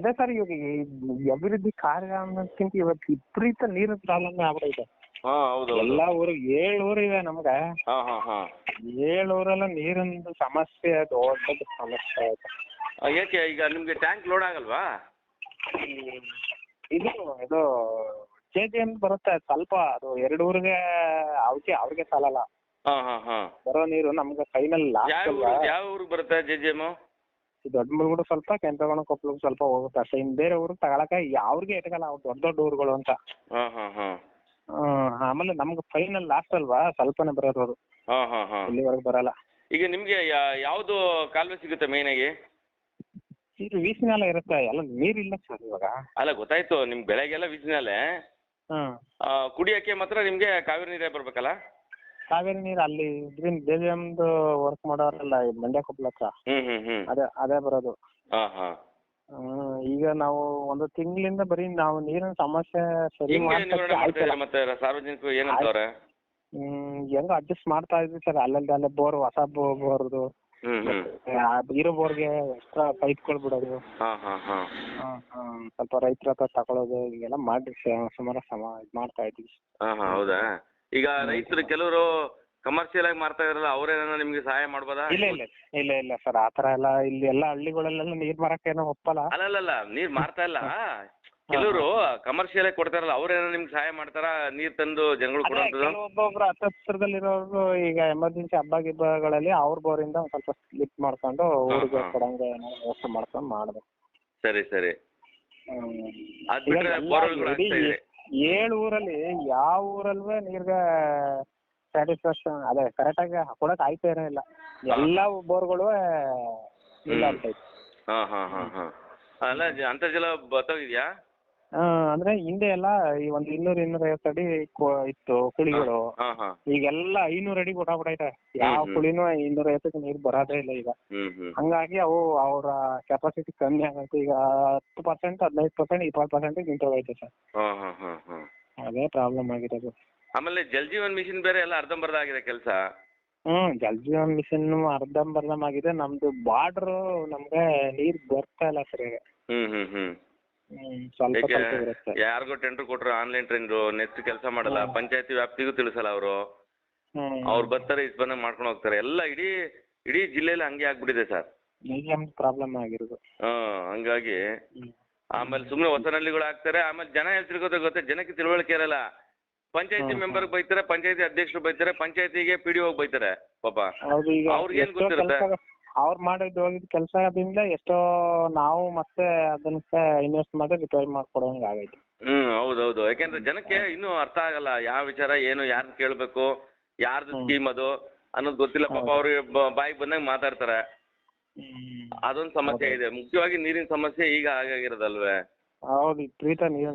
ಅದೇ ಸರ್ ಇವಾಗ ಈ ಅಭಿವೃದ್ಧಿ ಕಾರ್ಯ ಅನ್ನೋದಕ್ಕಿಂತ ಇವತ್ತು ವಿಪರೀತ ನೀರಿನ ಪ್ರಾಬ್ಲಮ್ ಆಗ್ಬಿಟ್ಟೈತೆ ಹಾ ಹೌದು ಎಲ್ಲ ಊರಿಗೆ ಏಳು ಊರು ಇವೆ ನಮ್ಗ. ಹಾ ಹಾ ಹಾ. ಏಳು ಊರಲ್ಲ ನೀರಿಂದು ಸಮಸ್ಯೆ ದೊಡ್ಡದು ಸಮಸ್ಯೆ ಆಯ್ತು ಆ, ಏಕೆ ಈಗ ನಿಮ್ಗೆ ಟ್ಯಾಂಕ್ ಲೋಡ್ ಆಗಲ್ವಾ? ಇದು ಇದು ಕೆ ಜಿ ಬರುತ್ತೆ ಸ್ವಲ್ಪ ಅದು ಎರಡು ಊರಿಗೆ ಅವಕ್ಕೆ ಅವ್ರಿಗೆ ಸಾಲಲ್ಲ. ಹಾ ಹಾ ಹಾ. ಬರೋ ನೀರು ನಮ್ಗೆ ಫೈನಲ್ ಯಾವ ಊರು ಯಾವ ಊರಿಗೆ ಬರುತ್ತೆ ಜೆ ಜಿ ಎಂ ದೊಡ್ಡ ಮುಳುಗಡೆ ಸ್ವಲ್ಪ ಕೆಂಪೇಗೌಡ ಕೊಪ್ಪಳ ಸ್ವಲ್ಪ ಹೋಗುತ್ತೆ. ಅಷ್ಟೇ ಇನ್ ಬೇರೆ ಊರಿಗೆ ತಗೊಳಕ ಅವ್ರಿಗೆ ಇಟ್ಕಲ್ಲ ಅವ್ರು ದೊಡ್ಡ ದೊಡ್ಡ ಊರುಗಳು ಅಂತ. ಹಾ ಹಾ ಹಾ. ಹ್ಮ್, ಆಮೇಲೆ ನಮ್ಗೆ ಫೈನಲ್ ಲಾಸ್ಟ್ ಅಲ್ವಾ? ಸ್ವಲ್ಪನೇ ಬರೋದು ಅದು. ಹಾ ಹಾ ಹಾ. ಇಲ್ಲಿವರೆಗೆ ಬರಲ್ಲ. ಈಗ ನಿಮ್ಗೆ ಯಾವ್ದು ಕಾಲುವೆ ಸಿಗುತ್ತೆ ಮೇನ್ ಆಗಿ? ಇದು ವೀಸಿನೆಲ್ಲ ಇರುತ್ತೆ. ಎಲ್ಲ ನೀರಿಲ್ಲ ಸರ್ ಇವಾಗ. ಅಲ್ಲ ಗೊತ್ತಾಯ್ತು. ನಿಮ್ ಬೆಳೆಗೆಲ್ಲ ವಿಜ್ಞಾಲೆ ಹ್ಮ್ ಕುಡಿಯಕ್ಕೆ ಮಾತ್ರ ನಿಮ್ಗೆ ಕಾವೇರಿ ನೀರೇ ಬರ್ಬೇಕಲ್ಲ? ಕಾವೇರಿ ನೀರ್ ಅಲ್ಲಿ ಇದ್ರಿಂದ ಜೆ ಜಿ ಎಮ್ದು ವರ್ಕ್ ಮಾಡೋರಲ್ಲ ಈ ಮಂಡ್ಯ ಕೊಪ್ಪಳ ಹತ್ರ. ಹ್ಮ್ ಹ್ಮ್ ಹ್ಮ್. ಅದೇ ಅದೇ ಬರೋದು. ಹಾ ಹಾ. ಹ್ಮ್, ಈಗ ನಾವು ಒಂದು ತಿಂಗಳಿಂದ ಬರೀ ನಾವು ನೀರಿನ ಸಮಸ್ಯೆ ಸರಿ ಹೆಂಗೆ ಮಾಡ್ಸಕ್ಕೆ ನಿವಾರಣೆ ಮಾಡ್ತಾ ಆಯ್ತಿಲ್ಲ. ಇದ್ದೀರಾ ಮತ್ತೆ ಸಾರ್ವಜನಿಕರು ಏನಂತವ್ರೆ ಹ್ಮ್ ಹೆಂಗೋ ಅಡ್ಜಸ್ಟ್ ಮಾಡ್ತಾ ಇದ್ವಿ ಸರ್. ಅಲ್ಲಲ್ಲಿ ಅಲ್ಲೇ ಬೋರ್ ಹೊಸ ಬೋರ್ದು. ಹ್ಮ್ ಹ್ಮ್. ಇರೋ ಬೋರ್ಗೆ ಎಕ್ಸ್ಟ್ರಾ ಪೈಪ್ಗಳು ಬಿಡೋದು. ಹಾ ಹಾ ಹಾ. ಹ್ಮ್, ಸ್ವಲ್ಪ ರೈತರ ಹತ್ರ ತಗೊಳೋದು ಹೀಗೆಲ್ಲ ಮಾಡಿ ಸುಮಾರು ಸಮ ಇದ್ ಮಾಡ್ತಾ ಇದ್ವಿ. ಹಾ ಹಾ ಹೌದಾ? ಈಗ ರೈತರು ಕೆಲವರು ಕಮರ್ಷಿಯಲ್ ಆಗಿ ಮಾರ್ತಾ ಇರಲ್ಲ ಅವ್ರೇನ ನಿಮ್ಗೆ ಸಹಾಯ ಮಾಡ್ಬೋದಾ? ಇಲ್ಲ ಇಲ್ಲ ಇಲ್ಲ ಇಲ್ಲ ಸರ್ ಆತರ ಎಲ್ಲ ಇಲ್ಲಿ ಎಲ್ಲ ಹಳ್ಳಿಗಳಲ್ಲೆಲ್ಲ ನೀರ್ ಏನೋ ಒಪ್ಪಲ್ಲ. ಅಲ್ಲಲ್ಲ ನೀರ್ ಮಾರ್ತಾ ಇಲ್ಲ. ಕೆಲವರು ಕಮರ್ಷಿಯಲ್ ಆಗಿ ಕೊಡ್ತಾರಲ್ಲ ಅವ್ರೇನ ನಿಮ್ಗೆ ಸಹಾಯ ಮಾಡ್ತಾರಾ? ನೀರ್ ತಂದು ಜನಗಳು ಅದೇ ಒಬ್ಬೊಬ್ರು ಹತ್ತಿರದಲ್ಲಿರೋರು ಈಗ ಎಮರ್ಜೆನ್ಸಿ ಹಬ್ಬ ಗಿಬ್ಬಗಳಲ್ಲಿ ಅವ್ರ ಬೋರಿಂದ ಒಂದ್ ಸ್ವಲ್ಪ ಸ್ಲಿಪ್ ಮಾಡ್ಕೊಂಡು ಊರಿಗೆ ಕೊಡಂಗ ಏನೋ ವ್ಯವಸ್ಥೆ ಮಾಡ್ಕೊಂಡು ಮಾಡ್ಬೇಕು. ಸರಿ ಸರಿ. ಅದ್ ಬಿಟ್ರೆ ಆಗ್ತಾ ಇದೆ. ಏಳು ಊರಲ್ಲಿ ಯಾವ ಊರಲ್ವೇ ನೀರ್ಗ ಸ್ಯಾಟಿಸ್ಫ್ಯಾಕ್ಷನ್ ಅದೇ ಕರೆಕ್ಟಾಗಿ ಕೊಡಕ್ ಆಯ್ತಾ ಇರಲಿಲ್ಲ ಎಲ್ಲಾ ಬೋರ್ಗಳು ಇಲ್ಲ ಆಗ್ತೈತೆ ಹಾ ಹಾ ಹಾ ಹಾ. ಅಲ್ಲ ಜ- ಅಂತರ್ಜಲ ಬತ್ತೋಗಿದ್ಯಾ? ಆ, ಅಂದ್ರೆ ಹಿಂದೆ ಎಲ್ಲ ಈ ಒಂದು ಇನ್ನೂರು ಇನ್ನೂರೈವತ್ತು ಅಡಿ ಕೊ- ಇತ್ತು ಕುಳಿಗಳು. ಹಾ ಹಾ ಈಗೆಲ್ಲ ಐನೂರು ಅಡಿ ಕೊಟ್ಟಾಬಿಟ್ಟೈತೆ ಯಾವ ಹ್ಮ್. ಕುಳಿನೂ ಇನ್ನೂರೈವತ್ತಕ್ಕೆ ನೀರು ಬರೋದೇ ಇಲ್ಲ ಈಗ. ಹ್ಮ್ ಹ್ಮ್. ಹಂಗಾಗಿ ಅವು ಅವರ ಕೆಪಾಸಿಟಿ ಕಮ್ಮಿ ಆಗೈತೆ ಈಗ ಹತ್ತು ಪರ್ಸೆಂಟ್ ಹದಿನೈದು ಪರ್ಸೆಂಟ್ ಇಪ್ಪತ್ತು ಪರ್ಸೆಂಟ್ ನಿಂತೋಗೈತೆ ಸರ್. ಹಾ ಹಾ ಹಾ ಹಾ. ಅದೇ ಪ್ರಾಬ್ಲಮ್ ಆಗಿರೋದು. ಆಮೇಲೆ ಜಲ್ ಜೀವನ್ ಮಿಷನ್ ಬೇರೆ ಎಲ್ಲ ಅರ್ಧಂಬರ್ಧ ಆಗಿದೆ ಕೆಲಸ. ಹ್ಮ್ ಜಲ್ ಜೀವನ್ ಮಿಷನ್ ಅರ್ಧಂಬರ್ಧ ಆಗಿದೆ. ನಮ್ದು ಬಾರ್ಡರ್ ನಮ್ಗೆ ನೀರ್ ಬರ್ತಾ ಇಲ್ಲ ಸರ್ ಈಗ. ಹ್ಮ್ ಹ್ಮ್ ಹ್ಮ್. ಸ್ವಲ್ಪ ಯಾರಿಗೋ ಟೆಂಡರ್ ಕೊಟ್ರು ಆನ್ಲೈನ್ ಟ್ರೆಂಡ್ರು ನೆಕ್ಸ್ಟ್ ಕೆಲಸ ಮಾಡಲ್ಲ. ಪಂಚಾಯತಿ ವ್ಯಾಪ್ತಿಗೂ ತಿಳಿಸಲ್ಲ ಅವರು. ಹ್ಮ್. ಅವ್ರು ಬರ್ತಾರೆ ಇಷ್ಟು ಬಂದಾಗ ಮಾಡ್ಕೊಂಡು ಹೋಗ್ತಾರೆ. ಎಲ್ಲ ಇಡೀ ಇಡೀ ಜಿಲ್ಲೆಯಲ್ಲಿ ಹಂಗೆ ಆಗ್ಬಿಟ್ಟಿದೆ ಸರ್. ಪ್ರಾಬ್ಲಮ್ ಆಗಿರೋದು. ಹಾ ಹಂಗಾಗಿ. ಹ್ಮ್. ಆಮೇಲೆ ಸುಮ್ಮನೆ ಹೊಸನಳ್ಳಿಗಳು ಆಗ್ತಾರೆ ಆಮೇಲೆ ಜನ ಎಲ್ಲಿ ತಿಳ್ಕೊತಾರೆ ಗೊತ್ತಾ? ಜನಕ್ಕೆ ತಿಳುವಳಿಕೆ ಇರಲ್ಲ. ಪಂಚಾಯತಿ ಹ್ಮ್, ಮೆಂಬರ್ ಬೈತಾರೆ ಪಂಚಾಯತಿ ಅಧ್ಯಕ್ಷರು ಬೈತಾರೆ ಪಂಚಾಯತಿಗೆ ಪಿಡಿಒ ಡಿ ಬೈತಾರೆ ಪಾಪ. ಹೌದು ಏನ್ ಅವ್ರಿಗೇನ್ ಎಷ್ಟೋ ಗೊತ್ತಿರುತ್ತೆ? ಕೆಲ್ಸ ಅವ್ರು ಮಾಡಿದ್ ಹೋಗಿದ್ ಕೆಲಸದಿಂದ ಎಷ್ಟೋ ನಾವು ಮತ್ತೆ ಅದನ್ನ ಇನ್ವೆಸ್ಟ್ ಮಾಡಿ ರಿಪೇರಿ ಮಾಡ್ಕೊಡೋಂಗ್ ಆಗೈತೆ. ಹ್ಮ್ ಹೌದೌದು ಯಾಕೆಂದ್ರೆ ಜನಕ್ಕೆ ಇನ್ನೂ ಅರ್ಥ ಆಗಲ್ಲ ಯಾವ ವಿಚಾರ ಏನು ಯಾರನ್ನ ಕೇಳ್ಬೇಕು ಯಾರ್ದು. ಸ್ಕೀಮ್ ಅದು ಅನ್ನೋದು ಗೊತ್ತಿಲ್ಲ. ಪಾಪ ಹೌದು. ಅವ್ರಿಗೆ ಬಾಯಿಗೆ ಬಂದಂಗೆ ಮಾತಾಡ್ತಾರೆ. ಅದೊಂದು ಸಮಸ್ಯೆ ಇದೆ. ಮುಖ್ಯವಾಗಿ ನೀರಿನ ಸಮಸ್ಯೆ ಈಗ ಆಗಾಗಿರೋದಲ್ವೇ ಹೌದು ವಿಪರೀತ ನೀರಿನ